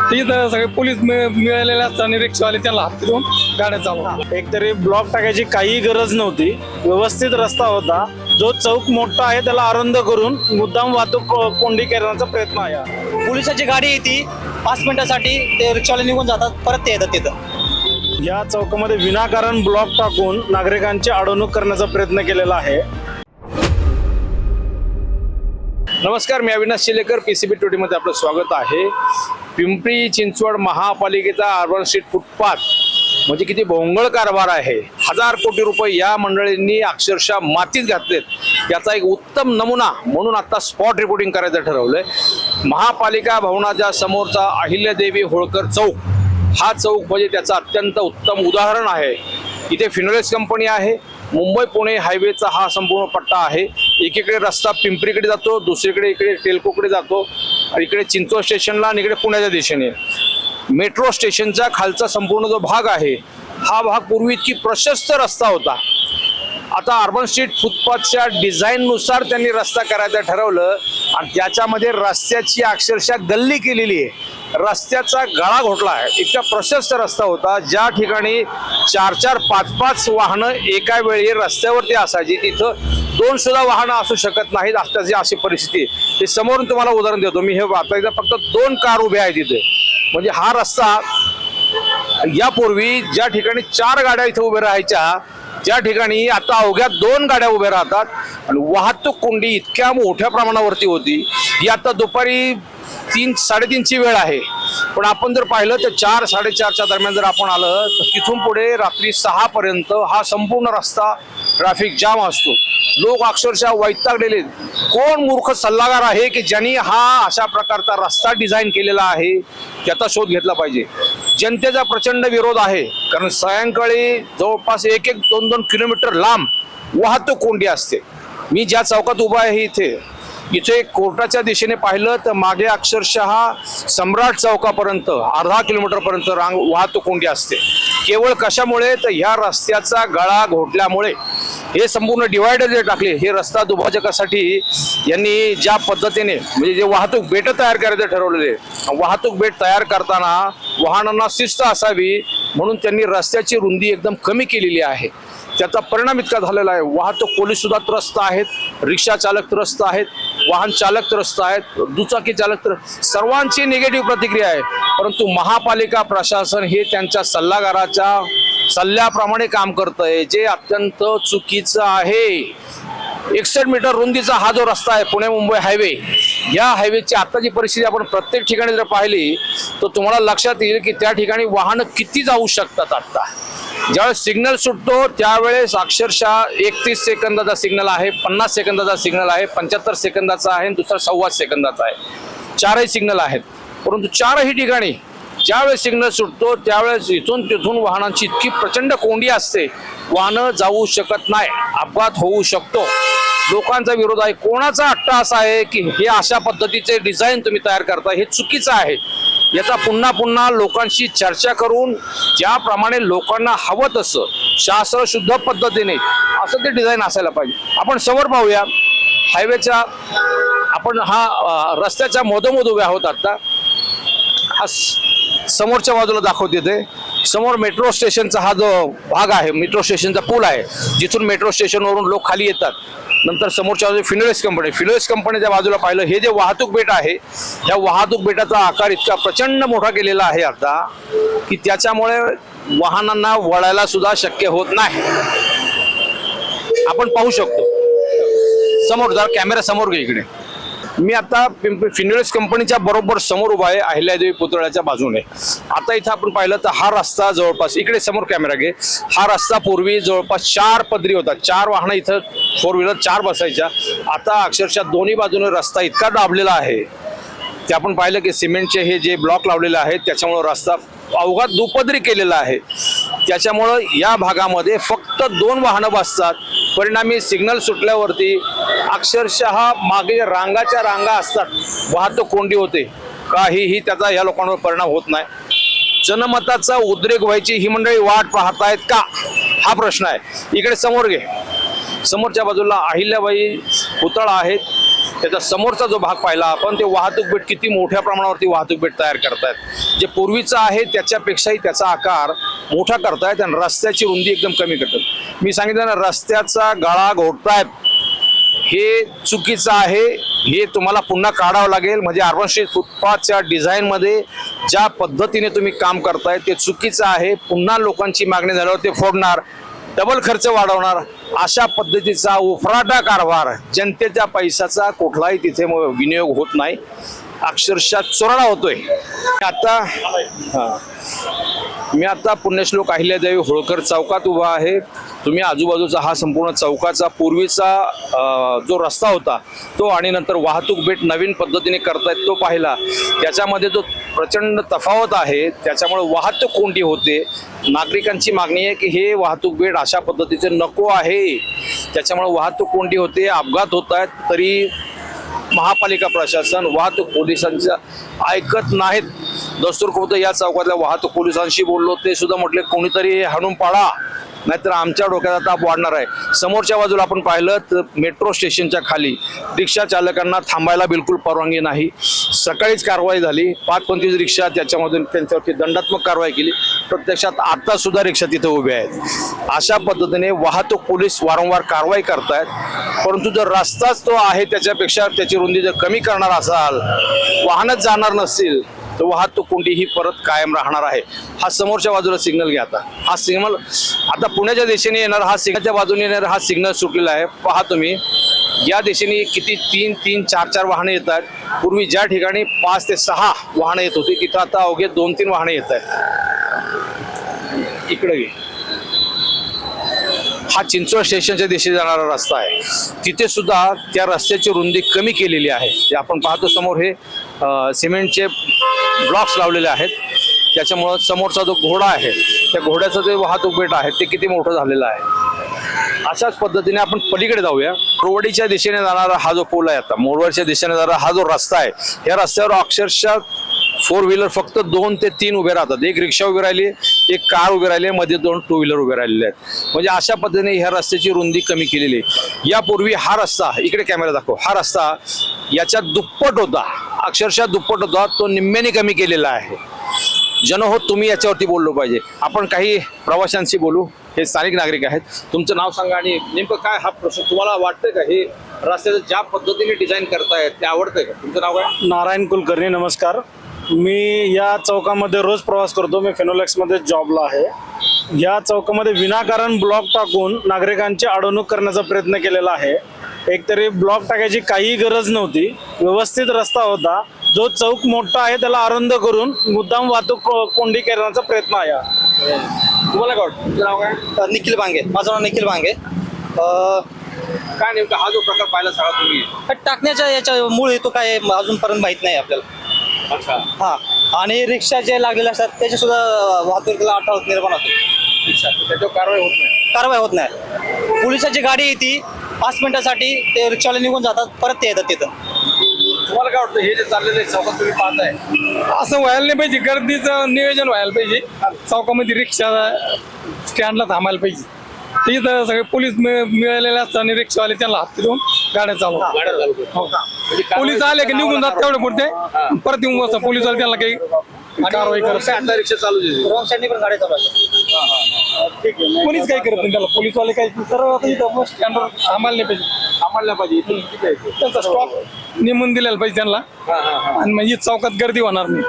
तिथं सगळे पोलीस मिळ- मिळालेले असताना रिक्षावाले त्यांना हात देऊन गाड्या चालू एकतरी ब्लॉक टाकायची काही गरज नव्हती. व्यवस्थित रस्ता होता. जो चौक मोठा आहे त्याला अरुंद करून मुद्दाम वाहतूक को- कोंडी करण्याचा प्रयत्न आहे. पोलिसाची गाडी येते. पाच मिनिटासाठी ते रिक्षावाले निघून जातात. परत ते येतात तिथं. या चौकामध्ये विनाकारण ब्लॉक टाकून नागरिकांची अडवणूक करण्याचा प्रयत्न केलेला आहे. नमस्कार मी Avinash Shilekar P C B ट्वेंटीमध्ये आपलं स्वागत आहे. पिंपरी चिंचवड महापालिकेचा अर्बन स्ट्रीट फुटपाथ म्हणजे किती भोंगळ कारभार आहे. हजार कोटी रुपये या मंडळींनी अक्षरशः मातीत घातलेत. याचा एक उत्तम नमुना म्हणून आत्ता स्पॉट रिपोर्टिंग करायचं ठरवलंय. महापालिका भवनाच्या समोरचा अहिल्यादेवी होळकर चौक हा चौक म्हणजे त्याचं अत्यंत उत्तम उदाहरण आहे. इथे फिनोलेक्स कंपनी आहे मुंबई पुणे हायवेचा हा संपूर्ण पट्टा आहे. एकीकडे रस्ता पिंपरीकडे जातो दुसरीकडे इकडे टेल्कोकडे जातो आणि इकडे चिंचवड स्टेशनला आणि इकडे पुण्याच्या दिशेने. मेट्रो स्टेशनचा खालचा संपूर्ण जो भाग आहे हा भाग पूर्वी इतकी प्रशस्त रस्ता होता. आता अर्बन स्ट्रीट फुटपाथच्या डिझाईननुसार त्यांनी रस्ता करायचं ठरवलं आणि त्याच्यामध्ये रस्त्याची अक्षरशः गल्ली केलेली आहे. रस्त्याचा गळा घोटला आहे. इतका प्रशस्त रस्ता होता. ज्या ठिकाणी चार चार पाच पाच वाहनं एका वेळी रस्त्यावरती असायची तिथं दोन सुद्धा वाहनं असू शकत नाहीत. आत्ताची अशी परिस्थिती ते हे समोरून तुम्हाला उदाहरण देतो. मी हे आता इथं फक्त दोन कार उभ्या आहेत तिथे म्हणजे हा रस्ता यापूर्वी ज्या ठिकाणी चार गाड्या इथे उभ्या राहायच्या त्या ठिकाणी आता अवघ्या दोन गाड्या उभ्या राहतात. आणि वाहतूक कोंडी इतक्या मोठ्या प्रमाणावरती होती ही आता दुपारी तीन साडेतीनची वेळ आहे. पण आपण जर पाहिलं तर चार साडेचारच्या दरम्यान जर आपण आलं तर तिथून पुढे रात्री सहा पर्यंत हा संपूर्ण रस्ता ट्रॅफिक जाम असतो. लोक अक्षरशः वैतागलेले कोण मूर्ख सल्लागार आहे की ज्यांनी हा अशा प्रकारचा रस्ता डिझाईन केलेला आहे त्याचा शोध घेतला पाहिजे? जनतेचा प्रचंड विरोध आहे. कारण सायंकाळी जवळपास एक एक दोन दोन किलोमीटर लांब वाहतूक कोंडी असते. मी ज्या चौकात उभा आहे इथे इथे कोर्टाच्या दिशेने पाहिलं तर मागे अक्षरशः सम्राट चौकापर्यंत अर्धा किलोमीटरपर्यंत रांग वाहतूक कोंडी असते. केवळ कशामुळे? तर ह्या रस्त्याचा गळा घोटल्यामुळे हे संपूर्ण डिवायडर जे टाकले हे रस्ता दुभाजकासाठी यांनी ज्या पद्धतीने म्हणजे जे वाहतूक बेट तयार करायचं ठरवलेले वाहतूक बेट तयार करताना वाहनांना शिस्त असावी म्हणून त्यांनी रस्त्याची रुंदी एकदम कमी केलेली आहे. त्याचा परिणाम इतका झालेला आहे. वाहतूक पोलीस सुद्धा त्रस्त आहेत रिक्षा चालक त्रस्त आहेत. वाहन चालक त्रस्त आहेत दुचाकी चालक त्रस्त सर्वांची निगेटिव्ह प्रतिक्रिया आहे. परंतु महापालिका प्रशासन हे त्यांच्या सल्लागाराच्या सल्ल्याप्रमाणे काम करत आहे जे अत्यंत चुकीचं आहे. एकसष्ट मीटर रुंदीचा हा जो रस्ता आहे पुणे मुंबई हायवे या हायवेची आत्ताची परिस्थिती आपण प्रत्येक ठिकाणी जर पाहिली तर तुम्हाला लक्षात येईल की त्या ठिकाणी वाहनं किती जाऊ शकतात आत्ता ज्यावेळेस सिग्नल सुटतो त्यावेळेस अक्षरशः एकतीस सेकंदाचा सिग्नल आहे पन्नास सेकंदाचा सिग्नल आहे पंच्याहत्तर सेकंदाचा आहे आणि दुसरा सव्वा सेकंदाचा आहे. चारही सिग्नल आहेत. परंतु चारही ठिकाणी ज्यावेळेस सिग्नल सुटतो त्यावेळेस इथून तिथून वाहनांची इतकी प्रचंड कोंडी असते वाहनं जाऊ शकत नाही अपघात होऊ शकतो. लोकांचा विरोध आहे. कोणाचा अट्टा असा आहे की हे अशा पद्धतीचे डिझाईन तुम्ही तयार करता हे चुकीचं आहे. याचा पुन्हा पुन्हा लोकांशी चर्चा करून ज्याप्रमाणे लोकांना हवं तसं शास्त्रशुद्ध पद्धतीने असं ते डिझाईन असायला पाहिजे. आपण समोर पाहूया. हायवेच्या आपण हा रस्त्याच्या मधोमध उभे आहोत आत्ता हा समोरच्या बाजूला दाखवते ते समोर मेट्रो स्टेशनचा हा जो भाग आहे मेट्रो स्टेशनचा पूल आहे जिथून मेट्रो स्टेशनवरून लोक खाली येतात. नंतर समोरच्या बाजूला फिनोलेस कंपनी फिनोलेस कंपनीच्या बाजूला पाहिलं हे जे वाहतूक बेट आहे या वाहतूक बेटाचा आकार इतका प्रचंड मोठा केलेला आहे आता की त्याच्यामुळे वाहनांना वळायला सुद्धा शक्य होत नाही. आपण पाहू शकतो. समोर जर कॅमेरा समोर घे इकडे. मी आता पिंपरी फिनोलेक्स कंपनीच्या बरोबर समोर उभा आहे अहिल्यादेवी पुतळ्याच्या बाजूने. आता इथं आपण पाहिलं तर हा रस्ता जवळपास इकडे समोर कॅमेरा घे. हा रस्ता पूर्वी जवळपास चार पदरी होता. चार वाहनं इथं फोर व्हीलर चार बसायच्या. आता अक्षरशः दोन्ही बाजूने रस्ता इतका दाबलेला आहे. ते आपण पाहिलं की सिमेंटचे हे जे ब्लॉक लावलेले आहेत त्याच्यामुळं रस्ता अवघात दुपदरी केलेला आहे. त्याच्यामुळं या भागामध्ये फक्त दोन वाहनं बसतात. परिणामी सिग्नल सुटल्यावरती अक्षरशः मागे रांगाच्या रांगा असतात. वाहतूक कोंडी होते. काहीही त्याचा या लोकांवर परिणाम होत नाही. जनमताचा उद्रेक व्हायची ही मंडळी वाट पाहतायत का? हा प्रश्न आहे. इकडे समोर घे. समोरच्या बाजूला अहिल्याबाई पुतळा आहेत. त्याचा समोरचा जो भाग पाहिला आपण ते वाहतूक बेट किती मोठ्या प्रमाणावरती वाहतूक बेट तयार करतायत. जे पूर्वीचं आहे त्याच्यापेक्षाही त्याचा आकार मोठा करतायत आणि रस्त्याची रुंदी एकदम कमी करतात. मी सांगितलं ना रस्त्याचा गळा घोटतायत हे चुकीचं आहे. हे तुम्हाला पुन्हा काढावं लागेल. म्हणजे अर्बन स्ट्रीट फुटपाथच्या डिझाईनमध्ये ज्या पद्धतीने तुम्ही काम करताय ते चुकीचं आहे. पुन्हा लोकांची मागणी झाल्यावर ते फोडणार. डबल खर्च वाढवणार. अशा पद्धतीचा उफराटा कारभार जनतेच्या पैशाचा कुठलाही तिथे म- विनियोग होत नाही. अक्षरशः चोरणा होतोय. आता मी आता पुण्यश्लोक अहिल्यादेवी होळकर चौकात उभा आहे. तुम्ही आजूबाजूचा हा संपूर्ण चौकाचा पूर्वीचा जो रस्ता होता तो आणि नंतर वाहतूक भेट नवीन पद्धतीने करतायत तो पाहिला. त्याच्यामध्ये जो प्रचंड तफावत आहे त्याच्यामुळे वाहतूक कोंडी होते. नागरिकांची मागणी आहे की हे वाहतूक भेट अशा पद्धतीचे नको आहे. त्याच्यामुळे वाहतूक कोंडी होते अपघात होत आहेत तरी महापालिका प्रशासन वाहतूक पोलिसांचं ऐकत नाहीत. दस्तूर होतं या चौकातल्या वाहतूक पोलिसांशी बोललो. ते सुद्धा म्हटले कोणीतरी हाणून पाडा. नाहीतर आमच्या डोक्याचा ताप वाढणार आहे. समोरच्या बाजूला आपण पाहिलं तर मेट्रो स्टेशनच्या खाली रिक्षा चालकांना थांबायला बिलकुल परवानगी नाही. सकाळीच कारवाई झाली. पाच पंचवीस रिक्षा त्याच्यामधून त्यांच्यावरती दंडात्मक कारवाई केली. प्रत्यक्षात आत्तासुद्धा रिक्षा तिथे उभ्या आहेत. अशा पद्धतीने वाहतूक पोलीस वारंवार कारवाई करतायत. परंतु जर रस्ताच तो आहे त्याच्यापेक्षा त्याची रुंदी जर कमी करणार असाल वाहनच जाणार नसतील तर वाहतूक कोंडी ही परत कायम राहणार आहे. हा समोरच्या बाजूला सिग्नल घ्या आता. हा सिग्नल आता पुण्याच्या दिशेने येणार हा सिग्नलच्या बाजूने येणार हा सिग्नल सुटलेला आहे. पहा तुम्ही या दिशेने किती तीन तीन चार चार वाहने येत आहेत. पूर्वी ज्या ठिकाणी पाच ते सहा वाहनं येत होती तिथं आता अवघे दोन तीन वाहने येत आहेत. इकडे हा चिंचवड स्टेशनच्या दिशेने जाणारा रस्ता आहे. तिथे सुद्धा त्या रस्त्याची रुंदी कमी केलेली आहे. जे आपण पाहतो समोर हे सिमेंटचे ब्लॉक्स लावलेले आहेत. त्याच्यामुळं समोरचा जो घोडा आहे त्या घोड्याचं जे वाहतूक बेट आहे ते किती मोठं झालेलं आहे. अशाच पद्धतीने आपण पलीकडे जाऊया. रोवडीच्या दिशेने जाणारा हा जो पूल आहे आता मोरवडच्या दिशेने जाणारा हा जो रस्ता आहे या रस्त्यावर अक्षरशः फोर व्हीलर फक्त दोन ते तीन उभे राहतात. एक रिक्षा उभी राहिली एक कार उभी राहिली मध्ये दोन टू व्हीलर उभे राहिलेले आहेत. म्हणजे अशा पद्धतीने ह्या रस्त्याची रुंदी कमी केलेली आहे. यापूर्वी हा रस्ता इकडे कॅमेरा दाखव. हा रस्ता याच्या दुप्पट होता. अक्षरशः दुप्पट होता. तो निम्म्याने कमी केलेला आहे. जन हो तुम्ही याच्यावरती बोललो पाहिजे. आपण काही प्रवाशांशी बोलू. हे स्थानिक नागरिक आहेत. तुमचं नाव सांगा आणि नेमकं काय हा प्रश्न तुम्हाला वाटतंय का? हे रस्त्याचं ज्या पद्धतीने डिझाईन करतायत ते आवडतंय का? तुमचं नाव काय? नारायण कुलकर्णी नमस्कार. मी या चौकामध्ये रोज प्रवास करतो. मी फेनोलेक्समध्ये जॉबला आहे. या चौकामध्ये विनाकारण ब्लॉक टाकून नागरिकांची अडवणूक करण्याचा प्रयत्न केलेला आहे. एकतरी ब्लॉक टाकायची काही गरज नव्हती. व्यवस्थित रस्ता होता. जो चौक मोठा आहे त्याला अरुंद करून मुद्दाम वाहतूक को- कोंडी करण्याचा प्रयत्न आहे. तुम्हाला काय वाटतं? निखिल बांगे माझं नाव निखिल बांगे अ, काय नेमका हा जो प्रकार पाहिला सांगा तुम्ही? टाकण्याच्या याच्या मूळ हेतू काय अजूनपर्यंत माहीत नाही आपल्याला. अच्छा. हा आणि रिक्षा जे लागलेले असतात त्याचे सुद्धा वाहतुकीला अडथळा निर्माण होतो. त्याच्यावर कारवाई होत नाही. कारवाई होत नाही. पोलिसाची गाडी येते पाच मिनिटासाठी ते रिक्षावाले निघून जातात परत ते येतात तिथं. तुम्हाला काय वाटतं हे जे चाललेलं आहे चौकात तुम्ही पाहताय? असं व्हायला नाही पाहिजे गर्दीचं नियोजन व्हायला पाहिजे. चौकामध्ये रिक्षा स्टँडला थांबायला पाहिजे. तिथं सगळे पोलीस मिळ- मिळालेले असतात आणि रिक्षावाले त्यांना हात फिरवून गाड्या चालू. हो का पोलीस आले की निघून जात तेवढे पुरते. परत येऊन बसतात. पोलीस आले त्यांना काही कारवाई करत रिक्षा चालू रॉंग साईडनी पण गाड्या चालू कोणीच काही करत नाही त्याला? पोलीसवाले काही सर्व आता इथं बस स्टँडवर थांबायला नाही पाहिजे. थांबायला पाहिजे. इथून किती आहे ते? त्यांचा स्टॉप नेमून दिलेला पाहिजे त्यांना. हा, हा, हा. आणि म्हणजे चौकात गर्दी होणार नाही.